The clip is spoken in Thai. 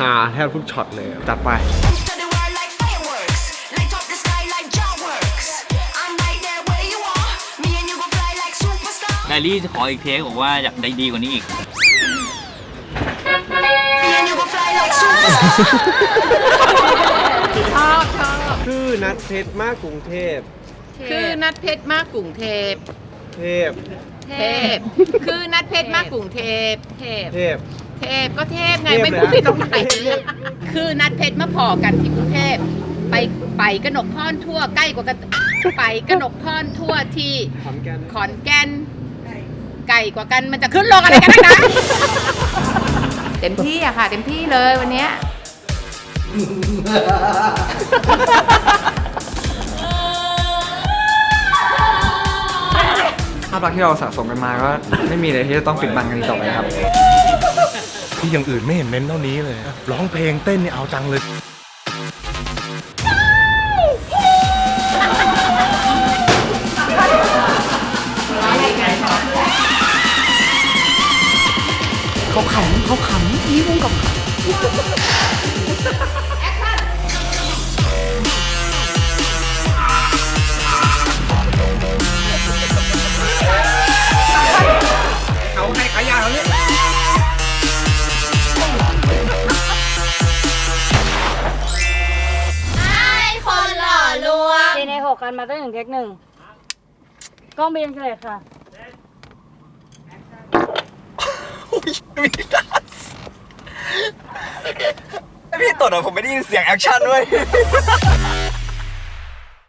ฮาแทบทุกช็อตเลยจัดไป To the world like fireworks. Light up the sky like Jawworks. I'm right there where you are. Me and you gon' fly like superstars. ไดรี่ขออีกเทคบอกว่าอยากได้ดีกว่านี้อีก Me and you gon' fly like superstars. ชอบชอบคือนัดเพชรมากกรุงเทพ คือนัดเพชรมากกรุงเทพ เทพ เทพ คือนัดเพชรมากกรุงเทพเทพ เทพ เทพก็เทพไงเทพไม่เลยพูดอะผิดตรงไหนคือนัดเพชรมาพอกันที่กรุงเทพไปไปกระหนกพรทั่วใกล้กว่ากันไปกระหนกพรทั่วที่ขอนแก่นขอนแก่นไก่กว่ากันมันจะขึ้นลงอะไรกันนักหนะเต็มที่อะค่ะ เต็มที่เลยวันเนี้ย ภาพลักษณ์ที่เราสะสมกันมาก็ไม่มีอะไรที่จะต้องปิดบังกันอีกต่อไปครับ ที่อย่างอื่นไม่เห็นเน้นเท่านี้เลย ร้องเพลงเต้นนี่เอาจังเลย เขาขำเขาขำนี่พุ่งกับ เจในหกกันมาตั้งถึงเทคหนึ่งกล้องเบียนเลยค่ะ พี่ตดอะผมไม่ได้ยินเสียงแอคชั่นด้วย